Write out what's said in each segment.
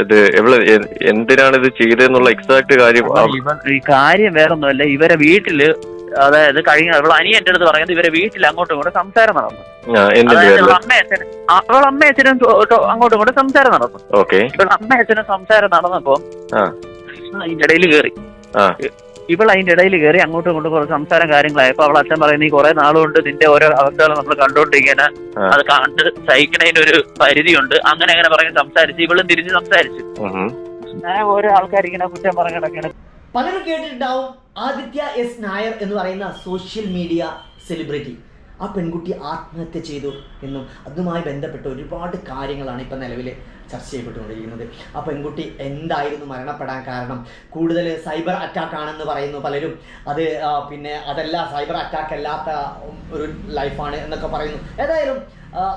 ഇത് എവിടെ എന്തിനാണ് ഇത് ചെയ്തെന്നുള്ള എക്സാക്ട് കാര്യം ഈ കാര്യം വേറൊന്നുമല്ല. ഇവരെ വീട്ടിൽ അതായത് കഴിഞ്ഞ അവൾ അനിയന്റെ അടുത്ത് പറയുന്നത് ഇവരെ വീട്ടിൽ അങ്ങോട്ടും ഇങ്ങോട്ടും സംസാരം നടന്നു. അവൾ അമ്മ അച്ഛനും ടോ- ടോ- അങ്ങോട്ടും ഇങ്ങോട്ടും സംസാരം നടന്നു. ഓക്കെ ഇവൾ അമ്മ അച്ഛനും സംസാരം നടന്നപ്പോ അതിന്റെ ഇടയിൽ കയറി. ഇവൾ അതിന്റെ ഇടയിൽ കയറി അങ്ങോട്ടും ഇങ്ങോട്ടും കുറച്ച് സംസാരം കാര്യങ്ങളായപ്പോ അവൾ അച്ഛൻ പറയുന്നത് ഈ കുറെ നാളുകൊണ്ട് നിന്റെ ഓരോ അവസ്ഥകൾ നമ്മൾ കണ്ടോണ്ടിരിക്കാന്. അത് കണ്ട് ഒരു പരിധിയുണ്ട്. അങ്ങനെ അങ്ങനെ പറഞ്ഞ് സംസാരിച്ച് ഇവളും തിരിഞ്ഞ് സംസാരിച്ചു. ഞാൻ ഓരോ ആൾക്കാർ ഇങ്ങനെ കുറ്റം പറഞ്ഞു കിടക്കണം പലരും കേട്ടിട്ടുണ്ടാവും ആദിത്യ എസ് നായർ എന്ന് പറയുന്ന സോഷ്യൽ മീഡിയ സെലിബ്രിറ്റി. ആ പെൺകുട്ടി ആത്മഹത്യ ചെയ്തു എന്നും അതുമായി ബന്ധപ്പെട്ട ഒരുപാട് കാര്യങ്ങളാണ് ഇപ്പം നിലവിൽ ചർച്ച ചെയ്യപ്പെട്ടുകൊണ്ടിരിക്കുന്നത്. ആ പെൺകുട്ടി എന്തായിരുന്നു മരണപ്പെടാൻ കാരണം? കൂടുതൽ സൈബർ അറ്റാക്ക് ആണെന്ന് പറയുന്നു പലരും. അത് പിന്നെ അതല്ല സൈബർ അറ്റാക്ക് അല്ലാത്ത ഒരു ലൈഫാണ് എന്നൊക്കെ പറയുന്നു. ഏതായാലും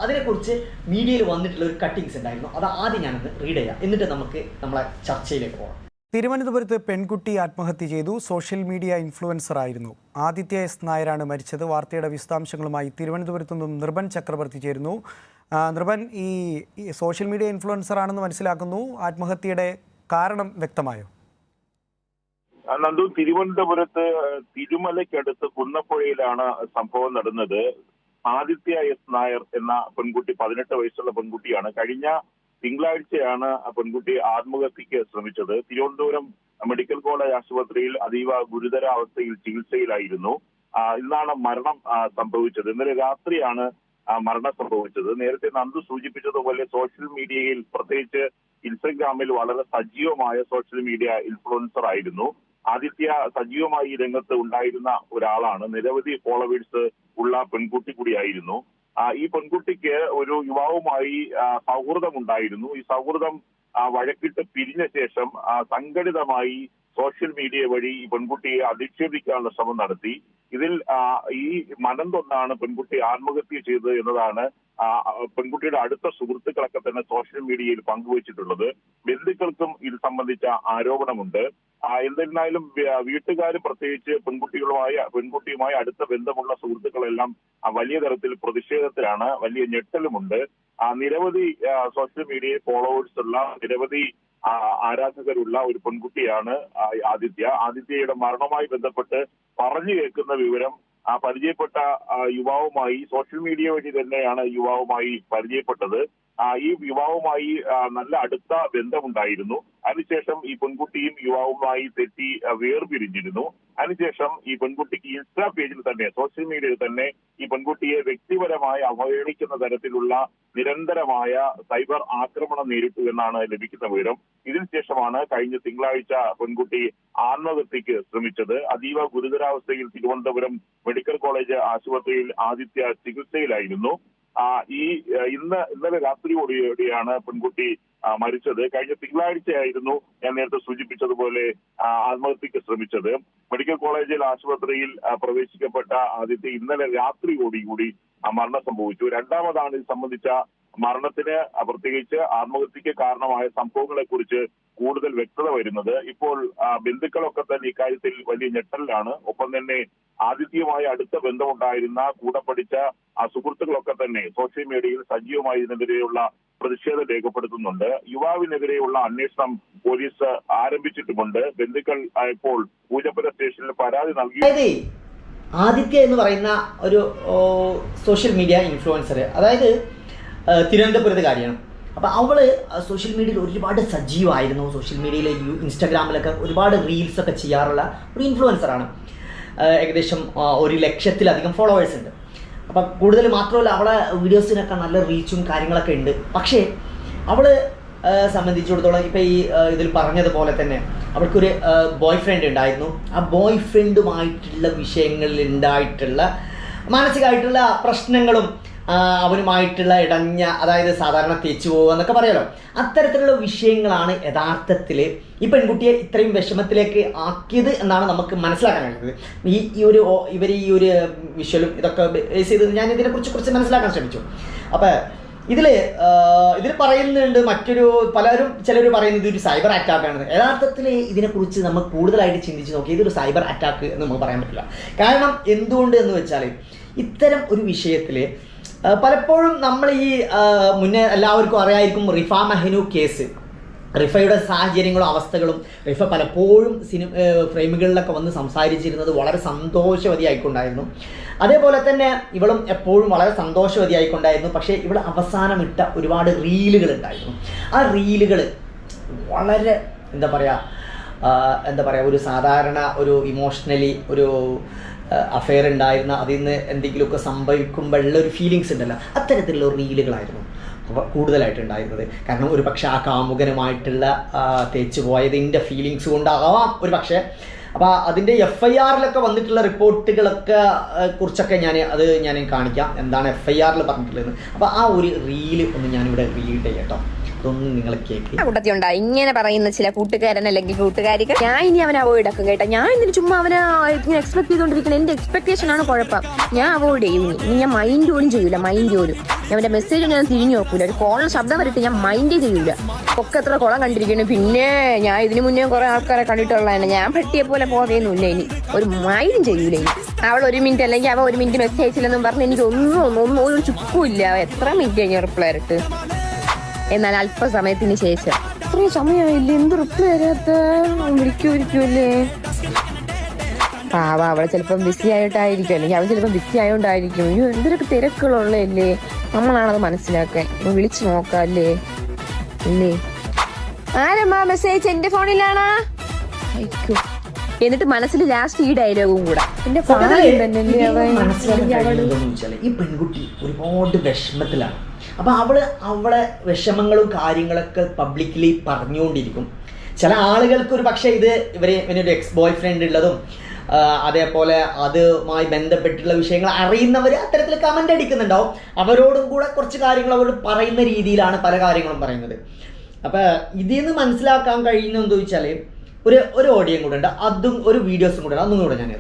അതിനെക്കുറിച്ച് മീഡിയയിൽ വന്നിട്ടുള്ള ഒരു കട്ടിങ്സ് ഉണ്ടായിരുന്നു. അത് ആദ്യം ഞാനൊന്ന് റീഡ് ചെയ്യാം. എന്നിട്ട് നമുക്ക് നമ്മളെ ചർച്ചയിലേക്ക് പോകാം തിരുവനന്തപുരത്ത് പെൺകുട്ടി ആത്മഹത്യ ചെയ്തു. സോഷ്യൽ മീഡിയ ഇൻഫ്ലുവൻസർ ആയിരുന്നു. ആദിത്യ എസ് നായരാണ് മരിച്ചത്. വാർത്തയുടെ വിശദാംശങ്ങളുമായി തിരുവനന്തപുരത്തു നിന്നും നിർബൻ ചക്രവർത്തി ചേരുന്നു. നിർബൻ ഈ സോഷ്യൽ മീഡിയ ഇൻഫ്ലുവൻസർ ആണെന്ന് മനസ്സിലാക്കുന്നു. ആത്മഹത്യയുടെ കാരണം വ്യക്തമായോ? നന്ദു തിരുവനന്തപുരത്ത് തിരുമലയ്ക്കടുത്ത് കുന്നപ്പുഴയിലാണ് സംഭവം നടന്നത്. ആദിത്യ എസ് നായർ എന്ന പെൺകുട്ടി പതിനെട്ട് വയസ്സുള്ള പെൺകുട്ടിയാണ്. കഴിഞ്ഞ തിങ്കളാഴ്ചയാണ് പെൺകുട്ടി ആത്മഹത്യക്ക് ശ്രമിച്ചത്. തിരുവനന്തപുരം മെഡിക്കൽ കോളേജ് ആശുപത്രിയിൽ അതീവ ഗുരുതര അവസ്ഥയിൽ ചികിത്സയിലായിരുന്നു. ഇന്നാണ് മരണം സംഭവിച്ചത്. ഇന്നലെ രാത്രിയാണ് മരണം സംഭവിച്ചത്. നേരത്തെ നന്ദു സൂചിപ്പിച്ചതുപോലെ സോഷ്യൽ മീഡിയയിൽ പ്രത്യേകിച്ച് ഇൻസ്റ്റഗ്രാമിൽ വളരെ സജീവമായ സോഷ്യൽ മീഡിയ ഇൻഫ്ലുവൻസർ ആയിരുന്നു. ആദിത്യ സജീവമായി രംഗത്ത് ഉണ്ടായിരുന്ന ഒരാളാണ്. നിരവധി ഫോളോവേഴ്സ് ഉള്ള പെൺകുട്ടി കൂടിയായിരുന്നു. ഈ പെൺകുട്ടിക്ക് ഒരു യുവാവുമായി സൗഹൃദം സൗഹൃദമുണ്ടായിരുന്നു. ഈ സൗഹൃദം വഴക്കിട്ട് പിരിഞ്ഞ ശേഷം സംഘടിതമായി സോഷ്യൽ മീഡിയ വഴി ഈ പെൺകുട്ടിയെ അധിക്ഷേപിക്കാനുള്ള ശ്രമം നടത്തി. ഇതിൽ ഈ മനം തൊണ്ടാണ് പെൺകുട്ടി ആത്മഹത്യ ചെയ്തത് എന്നതാണ് പെൺകുട്ടിയുടെ അടുത്ത സുഹൃത്തുക്കളൊക്കെ തന്നെ സോഷ്യൽ മീഡിയയിൽ പങ്കുവച്ചിട്ടുള്ളത്. ബന്ധുക്കൾക്കും ഇത് സംബന്ധിച്ച ആരോപണമുണ്ട്. എന്നിരുന്നാലും വീട്ടുകാർ പ്രത്യേകിച്ച് പെൺകുട്ടികളുമായി പെൺകുട്ടിയുമായി അടുത്ത ബന്ധമുള്ള സുഹൃത്തുക്കളെല്ലാം വലിയ തരത്തിൽ പ്രതിഷേധത്തിലാണ് വലിയ ഞെട്ടലുമുണ്ട്. നിരവധി സോഷ്യൽ മീഡിയ ഫോളോവേഴ്സ് ഉള്ള നിരവധി ആരാധകരുള്ള ഒരു പെൺകുട്ടിയാണ് ആദിത്യ. ആദിത്യയുടെ മരണവുമായി ബന്ധപ്പെട്ട് പറഞ്ഞു കേൾക്കുന്ന വിവരം ആ പരിചയപ്പെട്ട യുവാവുമായി സോഷ്യൽ മീഡിയ വഴി തന്നെയാണ് യുവാവുമായി പരിചയപ്പെട്ടത്. ഈ യുവാവുമായി നല്ല അടുത്ത ബന്ധമുണ്ടായിരുന്നു. അതിനുശേഷം ഈ പെൺകുട്ടിയും യുവാവുമായി തെറ്റി വേർപിരിഞ്ഞിരുന്നു. അതിനുശേഷം ഈ പെൺകുട്ടിക്ക് ഇൻസ്റ്റാ പേജിൽ തന്നെ സോഷ്യൽ മീഡിയയിൽ തന്നെ ഈ പെൺകുട്ടിയെ വ്യക്തിപരമായി അവഹേളിക്കുന്ന തരത്തിലുള്ള നിരന്തരമായ സൈബർ ആക്രമണം നേരിട്ടു എന്നാണ് ലഭിക്കുന്ന വിവരം. ഇതിനുശേഷമാണ് കഴിഞ്ഞ തിങ്കളാഴ്ച പെൺകുട്ടി ആത്മഹത്യക്ക് ശ്രമിച്ചത്. അതീവ ഗുരുതരാവസ്ഥയിൽ തിരുവനന്തപുരം മെഡിക്കൽ കോളേജ് ആശുപത്രിയിൽ ആദിത്യ ചികിത്സയിലായിരുന്നു. ഈ ഇന്ന് ഇന്നലെ രാത്രിയോടെയാണ് പെൺകുട്ടി മരിച്ചത്. കഴിഞ്ഞ തിങ്കളാഴ്ചയായിരുന്നു ഞാൻ നേരത്തെ സൂചിപ്പിച്ചതുപോലെ ആത്മഹത്യക്ക് ശ്രമിച്ചത്. മെഡിക്കൽ കോളേജിൽ ആശുപത്രിയിൽ പ്രവേശിക്കപ്പെട്ട ആദ്യത്തെ ഇന്നലെ രാത്രിയോടുകൂടി ആ മരണം സംഭവിച്ചു. രണ്ടാമതാണ് ഇത് സംബന്ധിച്ച മരണത്തിന് പ്രത്യേകിച്ച് ആത്മഹത്യക്ക് കാരണമായ സംഭവങ്ങളെ കുറിച്ച് കൂടുതൽ വ്യക്തത വരുന്നത്. ഇപ്പോൾ ബന്ധുക്കളൊക്കെ തന്നെ ഇക്കാര്യത്തിൽ വലിയ ഞെട്ടലിലാണ്. ഒപ്പം തന്നെ ആദിത്യവുമായി അടുത്ത ബന്ധമുണ്ടായിരുന്ന കൂടെ പഠിച്ച സുഹൃത്തുക്കളൊക്കെ തന്നെ സോഷ്യൽ മീഡിയയിൽ സജീവമായി ഇതിനെതിരെയുള്ള പ്രതിഷേധം രേഖപ്പെടുത്തുന്നുണ്ട്. യുവാവിനെതിരെയുള്ള അന്വേഷണം പോലീസ് ആരംഭിച്ചിട്ടുമുണ്ട്. ബന്ധുക്കൾ ഇപ്പോൾ പൂജപ്പുര സ്റ്റേഷനിൽ പരാതി നൽകി ആദിത്യ എന്ന് പറയുന്ന ഒരു സോഷ്യൽ മീഡിയ ഇൻഫ്ലുവൻസർ അതായത് തിരുവനന്തപുരത്ത് കാര്യമാണ് അപ്പോൾ അവൾ സോഷ്യൽ മീഡിയയിൽ ഒരുപാട് സജീവമായിരുന്നു സോഷ്യൽ മീഡിയയിൽ ഇൻസ്റ്റാഗ്രാമിലൊക്കെ ഒരുപാട് റീൽസ് ഒക്കെ ചെയ്യാറുള്ള ഒരു ഇൻഫ്ലുവൻസറാണ് ഏകദേശം ഒരു ലക്ഷത്തിലധികം ഫോളോവേഴ്സ് ഉണ്ട്. അപ്പം കൂടുതൽ മാത്രമല്ല അവളെ വീഡിയോസിനൊക്കെ നല്ല റീച്ചും കാര്യങ്ങളൊക്കെ ഉണ്ട്. പക്ഷേ അവൾ ആ, സംബന്ധിച്ചിടത്തോളം ഇപ്പം ഈ ഇതിൽ പറഞ്ഞതുപോലെ തന്നെ അവൾക്കൊരു ബോയ് ഫ്രണ്ട് ഉണ്ടായിരുന്നു. ആ ബോയ് ഫ്രണ്ടുമായിട്ടുള്ള വിഷയങ്ങളിൽ ഉണ്ടായിട്ടുള്ള മാനസികമായിട്ടുള്ള പ്രശ്നങ്ങളും അവനുമായിട്ടുള്ള ഇടഞ്ഞ അതായത് സാധാരണ തേച്ചു പോകുക എന്നൊക്കെ പറയാലോ അത്തരത്തിലുള്ള വിഷയങ്ങളാണ് യഥാർത്ഥത്തിൽ ഈ പെൺകുട്ടിയെ ഇത്രയും വിഷമത്തിലേക്ക് ആക്കിയത് എന്നാണ് നമുക്ക് മനസ്സിലാക്കാൻ കഴിയുന്നത്. ഈ ഈ ഒരു ഇവർ ഈ ഒരു വിഷ്വലും ഇതൊക്കെ ബേസ് ചെയ്ത് ഞാൻ ഇതിനെക്കുറിച്ച് കുറച്ച് മനസ്സിലാക്കാൻ ശ്രമിച്ചു. അപ്പോൾ ഇതിൽ ഇതിൽ പറയുന്നുണ്ട് മറ്റൊരു പലരും ചിലർ പറയുന്നത് ഇതൊരു സൈബർ അറ്റാക്ക് ആണ്. യഥാർത്ഥത്തിൽ ഇതിനെക്കുറിച്ച് നമ്മൾ കൂടുതലായിട്ട് ചിന്തിച്ച് നോക്കി ഇതൊരു സൈബർ അറ്റാക്ക് എന്ന് നമുക്ക് പറയാൻ പറ്റില്ല. കാരണം എന്തുകൊണ്ട് എന്ന് വെച്ചാൽ ഇത്തരം ഒരു വിഷയത്തിൽ പലപ്പോഴും നമ്മൾ ഈ മുന്നേ എല്ലാവർക്കും അറിയായിരിക്കും റിഫ മെഹനു കേസ് റിഫയുടെ സാഹചര്യങ്ങളും അവസ്ഥകളും റിഫ പലപ്പോഴും സിനിമ ഫ്രെയിമുകളിലൊക്കെ വന്ന് സംസാരിച്ചിരുന്നത് വളരെ സന്തോഷവതിയായിക്കൊണ്ടായിരുന്നു. അതേപോലെ തന്നെ ഇവളും എപ്പോഴും വളരെ സന്തോഷവതിയായിക്കൊണ്ടായിരുന്നു. പക്ഷേ ഇവൾ അവസാനം ഇട്ട ഒരുപാട് റീലുകൾ ഉണ്ടായിരുന്നു ആ റീലുകൾ വളരെ എന്താ പറയുക എന്താ പറയുക ഒരു സാധാരണ ഒരു ഇമോഷണലി ഒരു അഫെയർ ഉണ്ടായിരുന്ന അതിൽ നിന്ന് എന്തെങ്കിലുമൊക്കെ സംഭവിക്കുമ്പോഴുള്ള ഒരു ഫീലിങ്സ് ഉണ്ടല്ലോ. അത്തരത്തിലുള്ള റീലുകളായിരുന്നു. അവ കൂടുതലായിട്ട് ഉണ്ടായിരുന്നത് കാരണം ഒരു പക്ഷേ ആ കാമുകനുമായിട്ടുള്ള തേച്ചു പോയതിന്റെ ഫീലിങ്സ് കൊണ്ടാവാം ഒരു പക്ഷേ. അപ്പോൾ അതിന്റെ എഫ് ഐ ആറിലൊക്കെ വന്നിട്ടുള്ള റിപ്പോർട്ടുകളൊക്കെ കുറിച്ചൊക്കെ ഞാൻ അത് ഞാൻ കാണിക്കാം. എന്താണ് എഫ് ഐ ആറിൽ പറഞ്ഞിട്ടുള്ളത് അപ്പോൾ ആ ഒരു റീൽ ഒന്ന് ഞാനിവിടെ റീഡ് ചെയ്യട്ടോ. നിങ്ങൾ കേൾക്ക് കൂട്ടത്തിലുണ്ടാ ഇങ്ങനെ പറയുന്ന ചില കൂട്ടുകാരൻ അല്ലെങ്കിൽ കൂട്ടുകാരിക്ക് ഞാൻ ഇനി അവനെ അവോയ്ഡ് ആക്കും കേട്ടോ. ഞാൻ ഇന്നിട്ട് ചുമ്മാ അവനെ ഇങ്ങനെ എക്സ്പെക്ട് ചെയ്തോണ്ടിരിക്കണം. എന്റെ എക്സ്പെക്ടേഷൻ ആണ് കുഴപ്പം. ഞാൻ അവോയ്ഡ് ചെയ്യും ഇനി. ഇനി ഞാൻ മൈൻഡ് പോലും ചെയ്യൂല മൈൻഡ് പോലും. ഞാൻ അവന്റെ മെസ്സേജ് ഞാൻ തിരിഞ്ഞു നോക്കൂല. ഒരു കോളം ശബ്ദം വരട്ടെ ഞാൻ മൈൻഡ് ചെയ്യൂല. ഒക്കെ എത്ര കുളം കണ്ടിരിക്കുന്നു. പിന്നെ ഞാൻ ഇതിനു മുന്നേ കുറെ ആൾക്കാരെ കണ്ടിട്ടുള്ളതാണ്. ഞാൻ പട്ടിയെ പോലെ പോകേന്നുമില്ല ഇനി. ഒരു മൈൻഡ് ചെയ്യൂല ഇനി. അവൾ ഒരു മിനിറ്റ് അല്ലെങ്കിൽ അവ ഒരു മിനിറ്റ് മെസ്സേജ് അയച്ചില്ലെന്നും പറഞ്ഞ് എനിക്ക് ഒന്നും ഒന്നും ഒരു ചുക്കും ഇല്ല എത്ര മിനിറ്റ് കഴിഞ്ഞ റിപ്ലൈ ഇട്ട്? എന്നാൽ അല്പസമയത്തിന് ശേഷം. ഇത്രയും സമയമായില്ലേ? എന്ത് റിപ്ലൈ പാവ അവളെ ചിലപ്പം ബിസി ആയിട്ടായിരിക്കും. അല്ലെങ്കിൽ അവൾ ചിലപ്പം ബിസി ആയോണ്ടായിരിക്കും. അയ്യോ എന്തൊരൊക്കെ തിരക്കുകളുള്ളല്ലേ നമ്മളാണത് മനസ്സിലാക്കാൻ. വിളിച്ചു നോക്കാം അല്ലേ? ആരമ്മാ മെസ്സേജ് എന്റെ ഫോണിലാണാ എന്നിട്ട് മനസ്സിൽ ലാസ്റ്റ് ഈ ഡയലോഗും കൂടെ. എന്റെ ഈ പെൺകുട്ടി ഒരുപാട് വിഷമത്തിലാണ്. അപ്പൊ അവൾ അവളെ വിഷമങ്ങളും കാര്യങ്ങളൊക്കെ പബ്ലിക്കലി പറഞ്ഞുകൊണ്ടിരിക്കും. ചില ആളുകൾക്ക് ഒരു പക്ഷേ ഇത് ഇവർ ഇവനൊരു എക്സ് ബോയ് ഫ്രണ്ട് ഉള്ളതും അതേപോലെ അതുമായി ബന്ധപ്പെട്ടുള്ള വിഷയങ്ങൾ അറിയുന്നവർ അത്തരത്തിൽ കമന്റ് അടിക്കുന്നുണ്ടാവും. അവരോടും കൂടെ കുറച്ച് കാര്യങ്ങൾ അവർ പറയുന്ന രീതിയിലാണ് പല കാര്യങ്ങളും പറയുന്നത്. അപ്പൊ ഇതിൽ നിന്ന് മനസ്സിലാക്കാൻ കഴിയുന്ന എന്താ വെച്ചാൽ ഒരു ഒരു ഓഡിയോയും കൂടെ ഉണ്ട്. അതും ഒരു വീഡിയോസും കൂടെ ഉണ്ട്. അതും കൂടെ ഞാൻ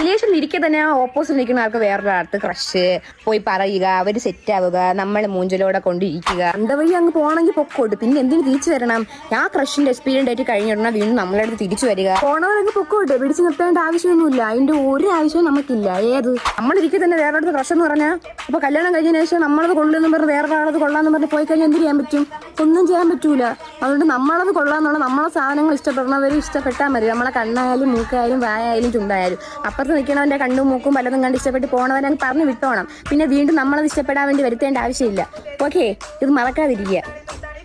റിലേഷനിൽ ഇരിക്കെ തന്നെ ആ ഓപ്പോസിറ്റ് നിൽക്കുന്ന ആൾക്ക് വേറൊരാൾക്ക് ക്രഷ് പോയി പറയുക അവർ സെറ്റ് ആവുക നമ്മൾ മൂഞ്ചലോടെ കൊണ്ടിരിക്കുക. എന്താ വഴി അങ്ങ് പോകണമെങ്കിൽ പൊക്കോട്ട്. പിന്നെ എന്തിനു തിരിച്ചു വരണം? ആ ക്രഷിന്റെ എക്സ്പീരിയൻസ് ആയിട്ട് കഴിഞ്ഞിടണം വീണ്ടും നമ്മളെ അടുത്ത് തിരിച്ചു വരിക. പോണവരങ്ങ് പൊക്കോട്ട്. പിടിച്ചു നിർത്തേണ്ട ആവശ്യമൊന്നുമില്ല. അതിന്റെ ഒരു ആവശ്യവും നമുക്കില്ല. ഏത്? നമ്മളിരിക്കെ തന്നെ വേറെ ക്രഷ് എന്ന് പറഞ്ഞാൽ ഇപ്പൊ കല്യാണം കഴിഞ്ഞ ശേഷം നമ്മളത് കൊള്ളുന്നു പറഞ്ഞ് വേറെ ആളത് കൊള്ളാന്ന് പറഞ്ഞ് പോയി കഴിഞ്ഞാൽ എന്ത് ചെയ്യാൻ പറ്റും? ഒന്നും ചെയ്യാൻ പറ്റൂല. അതുകൊണ്ട് നമ്മളത് കൊള്ളാന്നുള്ള നമ്മളെ സാധനങ്ങൾ ഇഷ്ടപ്പെടുന്നവർ ഇഷ്ടപ്പെട്ടാൽ മതി. നമ്മളെ കണ്ണായാലും മൂക്കായാലും വായായാലും ചുണ്ടായാലും. അപ്പുറത്ത് നിൽക്കണവന്റെ കണ്ണും മൂക്കും പലതും കണ്ട് ഇഷ്ടപ്പെട്ട് അങ്ങ് പറഞ്ഞു വിട്ടോണം. പിന്നെ വീണ്ടും നമ്മളത് ഇഷ്ടപ്പെടാൻ വേണ്ടി വരുത്തേണ്ട ആവശ്യമില്ല. ഓക്കെ ഇത് മറക്കാതിരിക്കുക.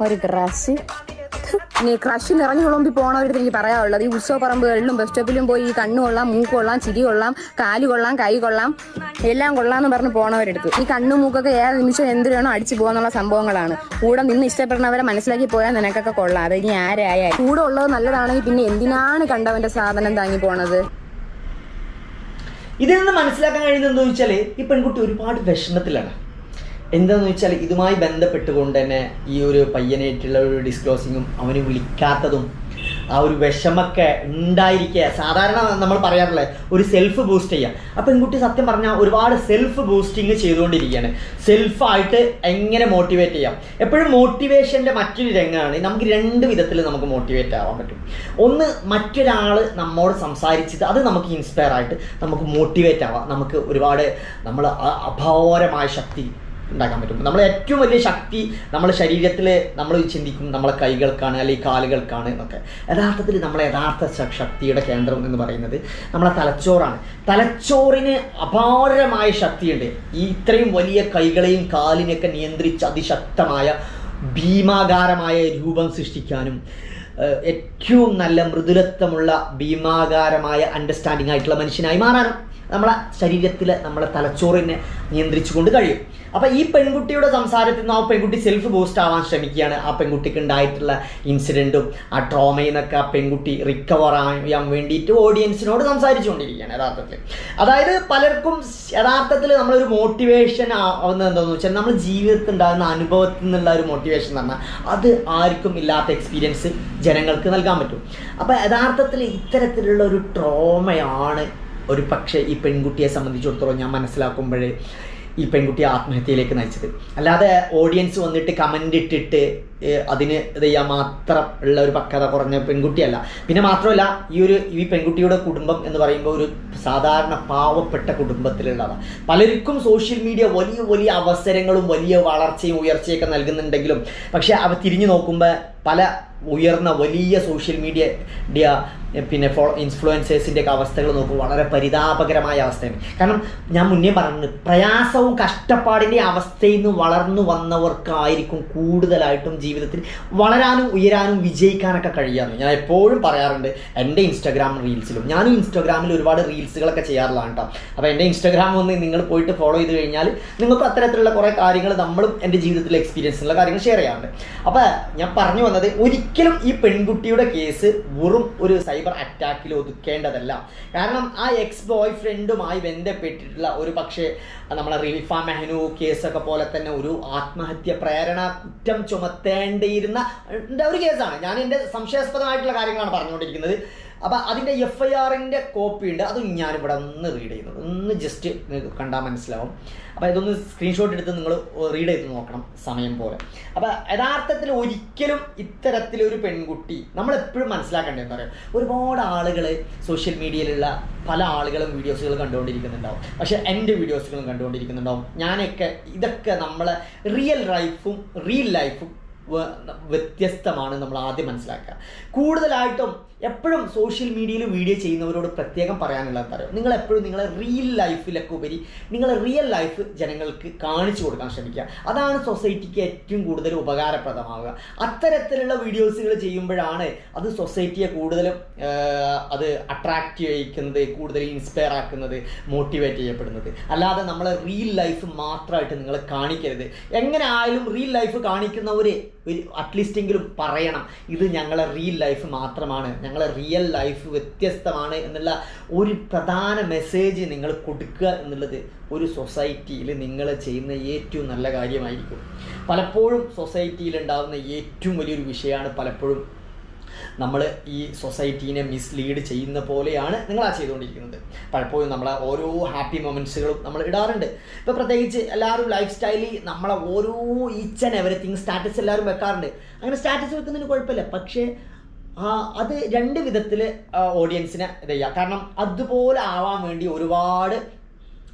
ഒരു ക്രഷ് ഇനി ക്രഷ് നിറഞ്ഞു കുളമ്പി പോണവരുടെ എനിക്ക് പറയാനുള്ളത്. ഈ ഉത്സവ പറമ്പുകളിലും ബസ് സ്റ്റോപ്പിലും പോയി ഈ കണ്ണു കൊള്ളാം മൂക്ക് കൊള്ളാം ചിരി കൊള്ളാം കാൽ കൊള്ളാം കൈ കൊള്ളാം എല്ലാം കൊള്ളാന്ന് പറഞ്ഞ് പോണവരെടുത്ത്. ഈ കണ്ണു മൂക്കൊക്കെ ഏത് നിമിഷം എന്തിനാണോ അടിച്ചു പോകാന്നുള്ള സംഭവങ്ങളാണ്. കൂടെ നിന്ന് ഇഷ്ടപ്പെടുന്നവരെ മനസ്സിലാക്കി പോയാൽ നിനക്കൊക്കെ കൊള്ളാം. അത് ഇനി ആരായാലും. കൂടെ ഉള്ളത് നല്ലതാണെങ്കിൽ പിന്നെ എന്തിനാണ് കണ്ടവന്റെ സാധനം താങ്ങി പോണത്? ഇതിൽ നിന്ന് മനസ്സിലാക്കാൻ കഴിയുന്നത് എന്താണെന്ന് വെച്ചാൽ ഈ പെൺകുട്ടി ഒരുപാട് വിഷമത്തിലാണ്. എന്താണെന്ന് വെച്ചാൽ ഇതുമായി ബന്ധപ്പെട്ടുകൊണ്ട് തന്നെ ഈ ഒരു പയ്യനായിട്ടുള്ള ഒരു ഡിസ്ക്ലോസിങ്ങും അവന് വിളിക്കാത്തതും ആ ഒരു വിഷമൊക്കെ ഉണ്ടായിരിക്കുക സാധാരണ നമ്മൾ പറയാറില്ലേ ഒരു സെൽഫ് ബൂസ്റ്റ് ചെയ്യുക അപ്പോൾ പെൺകുട്ടി സത്യം പറഞ്ഞാൽ ഒരുപാട് സെൽഫ് ബൂസ്റ്റിങ് ചെയ്തുകൊണ്ടിരിക്കുകയാണ് സെൽഫായിട്ട് എങ്ങനെ മോട്ടിവേറ്റ് ചെയ്യാം? എപ്പോഴും മോട്ടിവേഷന്റെ മറ്റൊരു രംഗമാണ് നമുക്ക് രണ്ട് വിധത്തിൽ നമുക്ക് മോട്ടിവേറ്റ് ആവാൻ പറ്റും. ഒന്ന് മറ്റൊരാൾ നമ്മോട് സംസാരിച്ചിട്ട് അത് നമുക്ക് ഇൻസ്പയർ ആയിട്ട് നമുക്ക് മോട്ടിവേറ്റ് ആവാം. നമുക്ക് ഒരുപാട് നമ്മൾ അപാരമായ ശക്തി ഉണ്ടാക്കാൻ പറ്റും. നമ്മൾ ഏറ്റവും വലിയ ശക്തി നമ്മുടെ ശരീരത്തിൽ നമ്മൾ ചിന്തിക്കും നമ്മളെ കൈകൾക്കാണ് അല്ലെങ്കിൽ കാലുകൾക്കാണ് എന്നൊക്കെ. യഥാർത്ഥത്തിൽ നമ്മളെ യഥാർത്ഥ ശക്തിയുടെ കേന്ദ്രം എന്ന് പറയുന്നത് നമ്മളെ തലച്ചോറാണ്. തലച്ചോറിന് അപാരമായ ശക്തിയുണ്ട്. ഈ ഇത്രയും വലിയ കൈകളെയും കാലിനെയൊക്കെ നിയന്ത്രിച്ച് അതിശക്തമായ ഭീമാകാരമായ രൂപം സൃഷ്ടിക്കാനും ഏറ്റവും നല്ല മൃദുലത്വമുള്ള ഭീമാകാരമായ അണ്ടർസ്റ്റാൻഡിംഗ് ആയിട്ടുള്ള മനുഷ്യനായി മാറാനും നമ്മളെ ശരീരത്തിൽ നമ്മളെ തലച്ചോറിനെ നിയന്ത്രിച്ചുകൊണ്ട് കഴിയും. അപ്പം ഈ പെൺകുട്ടിയുടെ സംസാരത്തിൽ നിന്ന് ആ പെൺകുട്ടി സെൽഫ് ബൂസ്റ്റ് ആവാൻ ശ്രമിക്കുകയാണ്. ആ പെൺകുട്ടിക്ക് ഉണ്ടായിട്ടുള്ള ഇൻസിഡന്റും ആ ട്രോമയിൽ നിന്നൊക്കെ ആ പെൺകുട്ടി റിക്കവർ ആവാൻ വേണ്ടിയിട്ട് ഓഡിയൻസിനോട് സംസാരിച്ചുകൊണ്ടിരിക്കുകയാണ് യഥാർത്ഥത്തിൽ. അതായത് പലർക്കും യഥാർത്ഥത്തിൽ നമ്മളൊരു മോട്ടിവേഷൻ ആവുന്നത് എന്താണെന്ന് വെച്ചാൽ നമ്മൾ ജീവിതത്തിൽ ഉണ്ടാകുന്ന അനുഭവത്തിൽ നിന്നുള്ള ഒരു മോട്ടിവേഷൻ എന്ന് പറഞ്ഞാൽ അത് ആർക്കും ഇല്ലാത്ത എക്സ്പീരിയൻസ് ജനങ്ങൾക്ക് നൽകാൻ പറ്റും. അപ്പോൾ യഥാർത്ഥത്തിൽ ഇത്തരത്തിലുള്ള ഒരു ട്രോമയാണ് ഒരു പക്ഷേ ഈ പെൺകുട്ടിയെ സംബന്ധിച്ചിടത്തോളം ഞാൻ മനസ്സിലാക്കുമ്പോഴേ ഈ പെൺകുട്ടിയെ ആത്മഹത്യയിലേക്ക് നയിച്ചത്. അല്ലാതെ ഓഡിയൻസ് വന്നിട്ട് കമന്റ് ഇട്ടിട്ട് അതിന് ഇത് ചെയ്യാൻ മാത്രം ഉള്ള ഒരു പക്വത കുറഞ്ഞ പെൺകുട്ടിയല്ല. പിന്നെ മാത്രമല്ല ഈ ഒരു ഈ പെൺകുട്ടിയുടെ കുടുംബം എന്ന് പറയുമ്പോൾ ഒരു സാധാരണ പാവപ്പെട്ട കുടുംബത്തിലുള്ളതാണ്. പലർക്കും സോഷ്യൽ മീഡിയ വലിയ വലിയ അവസരങ്ങളും വലിയ വളർച്ചയും ഉയർച്ചയൊക്കെ നൽകുന്നുണ്ടെങ്കിലും പക്ഷെ അവ തിരിഞ്ഞു നോക്കുമ്പോൾ പല ഉയർന്ന വലിയ സോഷ്യൽ മീഡിയ ഡിയ പിന്നെ ഫോ ഇൻഫ്ലുവൻസേഴ്സിന്റെ ഒക്കെ അവസ്ഥകൾ നോക്കുമ്പോൾ വളരെ പരിതാപകരമായ അവസ്ഥയാണ്. കാരണം ഞാൻ മുന്നേ പറഞ്ഞത് പ്രയാസവും കഷ്ടപ്പാടിന്റെ അവസ്ഥയിൽ നിന്ന് വളർന്നു വന്നവർക്കായിരിക്കും കൂടുതലായിട്ടും ജീവിതത്തിൽ വളരാനും ഉയരാനും വിജയിക്കാനൊക്കെ കഴിയാമെന്ന് ഞാൻ എപ്പോഴും പറയാറുണ്ട് എന്റെ ഇൻസ്റ്റാഗ്രാം റീൽസിലും ഞാനും ഇൻസ്റ്റാഗ്രാമിൽ ഒരുപാട് റീൽസുകളൊക്കെ ചെയ്യാറുള്ളതാണ് കേട്ടോ അപ്പോൾ എന്റെ ഇൻസ്റ്റാഗ്രാം ഒന്ന് നിങ്ങൾ പോയിട്ട് ഫോളോ ചെയ്ത് കഴിഞ്ഞാൽ നിങ്ങൾക്ക് അത്തരത്തിലുള്ള കുറേ കാര്യങ്ങൾ നമ്മളും എന്റെ ജീവിതത്തിലെ എക്സ്പീരിയൻസ് ഉള്ള കാര്യങ്ങൾ ഷെയർ ചെയ്യാറുണ്ട്. അപ്പോൾ ഞാൻ പറഞ്ഞു വന്നത് ഒരിക്കലും ഈ പെൺകുട്ടിയുടെ കേസ് വെറും ഒരു സൈബർ അറ്റാക്കിൽ ഒതുക്കേണ്ടതല്ല. കാരണം ആ എക്സ് ബോയ് ഫ്രണ്ടുമായി ബന്ധപ്പെട്ടിട്ടുള്ള ഒരു പക്ഷേ നമ്മളെ റിഫ മെഹനു കേസൊക്കെ പോലെ തന്നെ ഒരു ആത്മഹത്യ പ്രേരണ കുറ്റം ചുമത്തേണ്ടിയിരുന്ന ന്റെ ഒരു കേസാണ്. ഞാൻ എന്റെ സംശയാസ്പദമായിട്ടുള്ള കാര്യങ്ങളാണ് പറഞ്ഞുകൊണ്ടിരിക്കുന്നത്. അപ്പം അതിന്റെ എഫ് ഐ ആറിന്റെ കോപ്പി ഉണ്ട്. അത് ഞാനിവിടെ ഒന്ന് റീഡ് ചെയ്യുന്നത് ഒന്ന് ജസ്റ്റ് നിങ്ങൾക്ക് കണ്ടാൽ മനസ്സിലാവും. അപ്പോൾ ഇതൊന്ന് സ്ക്രീൻഷോട്ട് എടുത്ത് നിങ്ങൾ റീഡ് ചെയ്ത് നോക്കണം സമയം പോലെ. അപ്പോൾ യഥാർത്ഥത്തിൽ ഒരിക്കലും ഇത്തരത്തിലൊരു പെൺകുട്ടി നമ്മളെപ്പോഴും മനസ്സിലാക്കേണ്ടത് എന്താ പറയുക ഒരുപാട് ആളുകൾ സോഷ്യൽ മീഡിയയിലുള്ള പല ആളുകളും വീഡിയോസുകൾ കണ്ടുകൊണ്ടിരിക്കുന്നുണ്ടാവും. പക്ഷേ എന്റെ വീഡിയോസുകളും കണ്ടുകൊണ്ടിരിക്കുന്നുണ്ടാവും. ഞാനൊക്കെ ഇതൊക്കെ നമ്മളെ റിയൽ ലൈഫും റിയൽ ലൈഫും വ്യത്യസ്തമാണ് നമ്മൾ ആദ്യം മനസ്സിലാക്കുക. കൂടുതലായിട്ടും എപ്പോഴും സോഷ്യൽ മീഡിയയിൽ വീഡിയോ ചെയ്യുന്നവരോട് പ്രത്യേകം പറയാനുള്ളത് പറയുക നിങ്ങൾ എപ്പോഴും നിങ്ങളെ റിയൽ ലൈഫിലൊക്കെ ഉപരി നിങ്ങളെ റിയൽ ലൈഫ് ജനങ്ങൾക്ക് കാണിച്ചു കൊടുക്കാൻ ശ്രമിക്കുക. അതാണ് സൊസൈറ്റിക്ക് ഏറ്റവും കൂടുതൽ ഉപകാരപ്രദമാവുക. അത്തരത്തിലുള്ള വീഡിയോസുകൾ ചെയ്യുമ്പോഴാണ് അത് സൊസൈറ്റിയെ കൂടുതലും അത് അട്രാക്റ്റ് ചെയ്യിക്കുന്നത് കൂടുതൽ ഇൻസ്പയർ ആക്കുന്നത് മോട്ടിവേറ്റ് ചെയ്യപ്പെടുന്നത്. അല്ലാതെ നമ്മളെ റിയൽ ലൈഫ് മാത്രമായിട്ട് നിങ്ങൾ കാണിക്കരുത്. എങ്ങനെ ആയാലും റിയൽ ലൈഫ് കാണിക്കുന്നവർ ഒരു അറ്റ്ലീസ്റ്റ് എങ്കിലും പറയണം. ഇത് ഞങ്ങളെ റിയൽ ലൈഫ് മാത്രമാണ്. ഞങ്ങളെ റിയൽ ലൈഫ് വ്യത്യസ്തമാണ് എന്നുള്ള ഒരു പ്രധാന മെസ്സേജ് നിങ്ങൾ കൊടുക്കുക എന്നുള്ളത് ഒരു സൊസൈറ്റിയിൽ നിങ്ങൾ ചെയ്യുന്ന ഏറ്റവും നല്ല കാര്യമായിരിക്കും. പലപ്പോഴും സൊസൈറ്റിയിൽ ഉണ്ടാകുന്ന ഏറ്റവും വലിയൊരു വിഷയമാണ് പലപ്പോഴും നമ്മൾ ഈ സൊസൈറ്റീനെ മിസ്ലീഡ് ചെയ്യുന്ന പോലെയാണ് നിങ്ങൾ ആ ചെയ്തുകൊണ്ടിരിക്കുന്നത്. പലപ്പോഴും നമ്മളെ ഓരോ ഹാപ്പി മൊമെന്റ്സുകളും നമ്മൾ ഇടാറുണ്ട്. ഇപ്പോൾ പ്രത്യേകിച്ച് എല്ലാവരും ലൈഫ് സ്റ്റൈലിൽ നമ്മളെ ഓരോ ഈച്ച് ആൻഡ് എവറിത്തിങ് സ്റ്റാറ്റസ് എല്ലാവരും വെക്കാറുണ്ട്. അങ്ങനെ സ്റ്റാറ്റസ് വെക്കുന്നതിന് കുഴപ്പമില്ല. പക്ഷേ അത് രണ്ട് വിധത്തിൽ ഓഡിയൻസിനെ ഇത് ചെയ്യുക കാരണം അതുപോലെ ആവാൻ വേണ്ടി ഒരുപാട്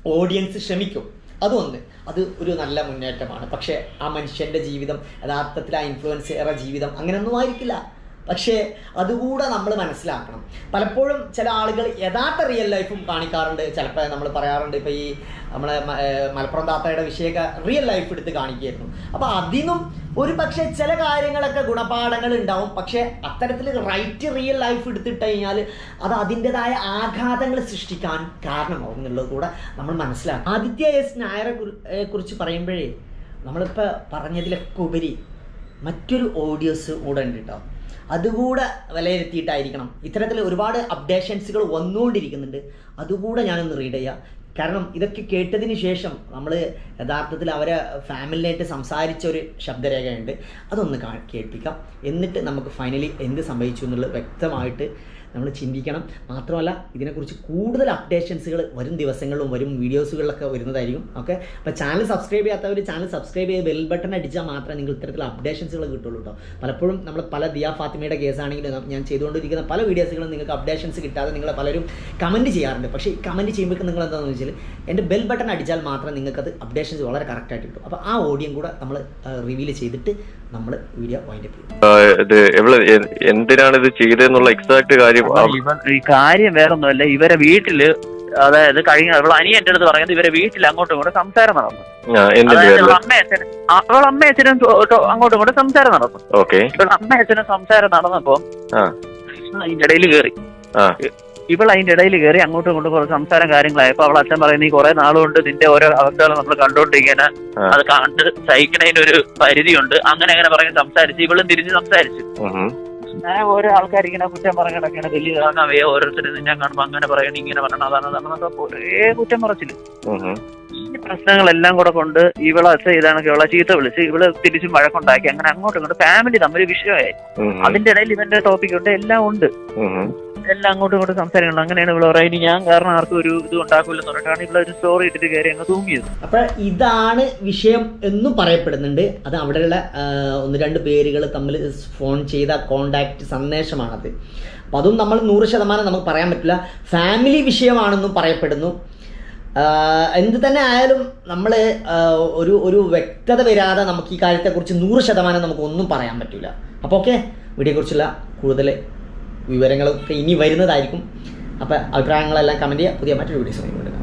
ഓഡിയൻസ് ശ്രമിക്കും. അതൊന്ന് അത് ഒരു നല്ല മുന്നേറ്റമാണ്. പക്ഷേ ആ മനുഷ്യന്റെ ജീവിതം യഥാർത്ഥത്തിൽ ആ ഇൻഫ്ലുവൻസറുടെ ജീവിതം അങ്ങനെയൊന്നും ആയിരിക്കില്ല. പക്ഷേ അതുകൂടെ നമ്മൾ മനസ്സിലാക്കണം. പലപ്പോഴും ചില ആളുകൾ യഥാർത്ഥ റിയൽ ലൈഫും കാണിക്കാറുണ്ട്. ചിലപ്പോൾ നമ്മൾ പറയാറുണ്ട് ഇപ്പോൾ ഈ നമ്മളെ മലപ്പുറം താത്തയുടെ വിഷയമൊക്കെ റിയൽ ലൈഫ് എടുത്ത് കാണിക്കുകയായിരുന്നു അപ്പോൾ അതിനും ഒരു പക്ഷേ ചില കാര്യങ്ങളൊക്കെ ഗുണപാഠങ്ങൾ ഉണ്ടാവും. പക്ഷേ അത്തരത്തിൽ റൈറ്റ് റിയൽ ലൈഫ് എടുത്തിട്ട് കഴിഞ്ഞാൽ അത് അതിന്റെതായ ആഘാതങ്ങൾ സൃഷ്ടിക്കാൻ കാരണമാവും എന്നുള്ളത് കൂടെ നമ്മൾ മനസ്സിലാക്കും ആദിത്യ എസ് നായരെ കുറിച്ച് പറയുമ്പോഴേ നമ്മളിപ്പോൾ പറഞ്ഞതിലൊക്കെ ഉപരി മറ്റൊരു ഓഡിയോസ് കൂടെ ഉണ്ട് കേട്ടോ അതുകൂടെ വിലയിരുത്തിയിട്ടായിരിക്കണം. ഇത്തരത്തിൽ ഒരുപാട് അപ്ഡേഷൻസുകൾ വന്നുകൊണ്ടിരിക്കുന്നുണ്ട്. അതുകൂടെ ഞാനൊന്ന് റീഡ് ചെയ്യാം. കാരണം ഇതൊക്കെ കേട്ടതിന് ശേഷം നമ്മൾ യഥാർത്ഥത്തിൽ അവരെ ഫാമിലിയായിട്ട് സംസാരിച്ച ഒരു ശബ്ദരേഖയുണ്ട്. അതൊന്ന് കേൾപ്പിക്കാം. എന്നിട്ട് നമുക്ക് ഫൈനലി എന്ത് സംഭവിച്ചു എന്നുള്ളത് വ്യക്തമായിട്ട് നമ്മൾ ചിന്തിക്കണം. മാത്രമല്ല ഇതിനെക്കുറിച്ച് കൂടുതൽ അപ്ഡേഷൻസുകൾ വരും ദിവസങ്ങളിലും വരും വീഡിയോസുകളിലൊക്കെ വരുന്നതായിരിക്കും. ഓക്കെ അപ്പോൾ ചാനൽ സബ്സ്ക്രൈബ് ചെയ്യാത്തവർ ചാനൽ സബ്സ്ക്രൈബ് ചെയ്ത് ബെൽ ബട്ടൺ അടിച്ചാൽ മാത്രമേ നിങ്ങൾ ഇത്തരത്തിലുള്ള അപ്ഡേഷൻസുകൾ കിട്ടുള്ളൂ കേട്ടോ പലപ്പോഴും നമ്മൾ പല ദിയ ഫാത്തിമയുടെ കേസാണെങ്കിലും ഞാൻ ചെയ്തുകൊണ്ടിരിക്കുന്ന പല വീഡിയോസുകളും നിങ്ങൾക്ക് അപ്ഡേഷൻസ് കിട്ടാതെ നിങ്ങൾ പലരും കമന്റ് ചെയ്യാറുണ്ട്. പക്ഷേ ഈ കമന്റ് ചെയ്യുമ്പോൾ നിങ്ങൾ എന്താണെന്ന് വെച്ചാൽ എന്റെ ബെൽ ബട്ടൺ അടിച്ചാൽ മാത്രം നിങ്ങൾക്കത് അപ്ഡേഷൻസ് വളരെ കറക്റ്റായിട്ട് കിട്ടും. അപ്പോൾ ആ ഓഡിയം കൂടെ നമ്മൾ റിവീൽ ചെയ്തിട്ട് നമ്മൾ വീഡിയോ വൈൻഡപ്പ് ചെയ്യും. എന്തിനാണ് ഇത് ചെയ്തതെന്നുള്ള എക്സാക്ട് കാര്യം ഈ കാര്യം വേറൊന്നുമല്ല ഇവരെ വീട്ടിൽ അതായത് കഴിഞ്ഞ അവളെ അനിയന്റെ അടുത്ത് പറയുന്നത് ഇവരെ വീട്ടിൽ അങ്ങോട്ടും ഇങ്ങോട്ടും സംസാരം നടന്നു. ആ, എന്തിന്റെ അതായത് പേരിൽ? ഇവളെ അമ്മ അച്ഛനും അവളെ അമ്മ അച്ഛനും ടോ- ടോ- അങ്ങോട്ടും ഇങ്ങോട്ടും സംസാരം നടന്നു. അമ്മ അച്ഛനും സംസാരം നടന്നപ്പോ. അതിന്റെ ഇടയിൽ കയറി. ഇവൾ അതിന്റെ ഇടയിൽ കയറി അങ്ങോട്ടും ഇങ്ങോട്ടും കുറച്ച് സംസാരം കാര്യങ്ങളായപ്പോ അവൾ അച്ഛൻ പറയുന്നത് ഈ കുറെ നാളുകൊണ്ട് നിന്റെ ഓരോ അവസ്ഥകൾ നമ്മൾ കണ്ടോണ്ടിരിക്കാന് അത് കണ്ട് സഹിക്കണതിനൊരു ഒരു പരിധിയുണ്ട്. അങ്ങനെ അങ്ങനെ പറഞ്ഞ് സംസാരിച്ച് ഇവളും തിരിഞ്ഞ് സംസാരിച്ചു. ഞാൻ ഓരോ ആൾക്കാർ ഇങ്ങനെ കുറ്റം പറഞ്ഞ വലിയ കാണാവേ ഓരോരുത്തരും നിന്നെ അങ്ങനെ പറയണം ഇങ്ങനെ പറയണം അതാണ് അതാണെന്നൊക്കെ ഒരേ കുറ്റം പറച്ചില്ല ഈ പ്രശ്നങ്ങളെല്ലാം കൂടെ കൊണ്ട് ഇവളെ അച്ഛ ഇതാണ് ഇവളെ ചീത്ത വിളിച്ച് ഇവൾ തിരിച്ചും വഴക്കുണ്ടാക്കി അങ്ങനെ അങ്ങോട്ടും ഇങ്ങോട്ടും ഫാമിലി തമ്മിൽ വിഷയമായി. അതിന്റെ ഇടയിൽ ഇവന്റെ ടോപ്പിക് ഉണ്ട് എല്ലാം ഉണ്ട്. എല്ലാം അങ്ങോട്ടും ഇങ്ങോട്ടും സംസാരിക്കണം അങ്ങനെയാണ് ഇവിടെ പറയുന്നത് ഞാൻ കാരണം ആർക്കും ഒരു ഇത് ഉണ്ടാക്കില്ലെന്ന് പറഞ്ഞിട്ടാണ് ഇവിടെ ഒരു സ്റ്റോറി ഇട്ടിട്ട് കയറി അങ്ങ് തൂങ്ങിയത്. അപ്പൊ ഇതാണ് വിഷയം എന്നും പറയപ്പെടുന്നുണ്ട്. അത് അവിടെയുള്ള ഒന്ന് രണ്ട് പേരുകൾ തമ്മിൽ ഫോൺ ചെയ്ത കോണ്ടാക്ട് സന്ദേശമാണത്. അപ്പൊ അതും നമ്മൾ നൂറ് ശതമാനം നമുക്ക് പറയാൻ പറ്റില്ല. ഫാമിലി വിഷയമാണെന്നും പറയപ്പെടുന്നു. എന്ത് തന്നെ ആയാലും നമ്മൾ ഒരു ഒരു വ്യക്തത വരാതെ നമുക്ക് ഈ കാര്യത്തെക്കുറിച്ച് നൂറ് ശതമാനം നമുക്ക് ഒന്നും പറയാൻ പറ്റില്ല അപ്പോൾ ഓക്കെ വീഡിയോയെക്കുറിച്ചുള്ള കൂടുതൽ വിവരങ്ങളൊക്കെ ഇനി വരുന്നതായിരിക്കും. അപ്പോൾ അഭിപ്രായങ്ങളെല്ലാം കമന്റ് ചെയ്യുക. പുതിയ മറ്റൊരു വീഡിയോസ്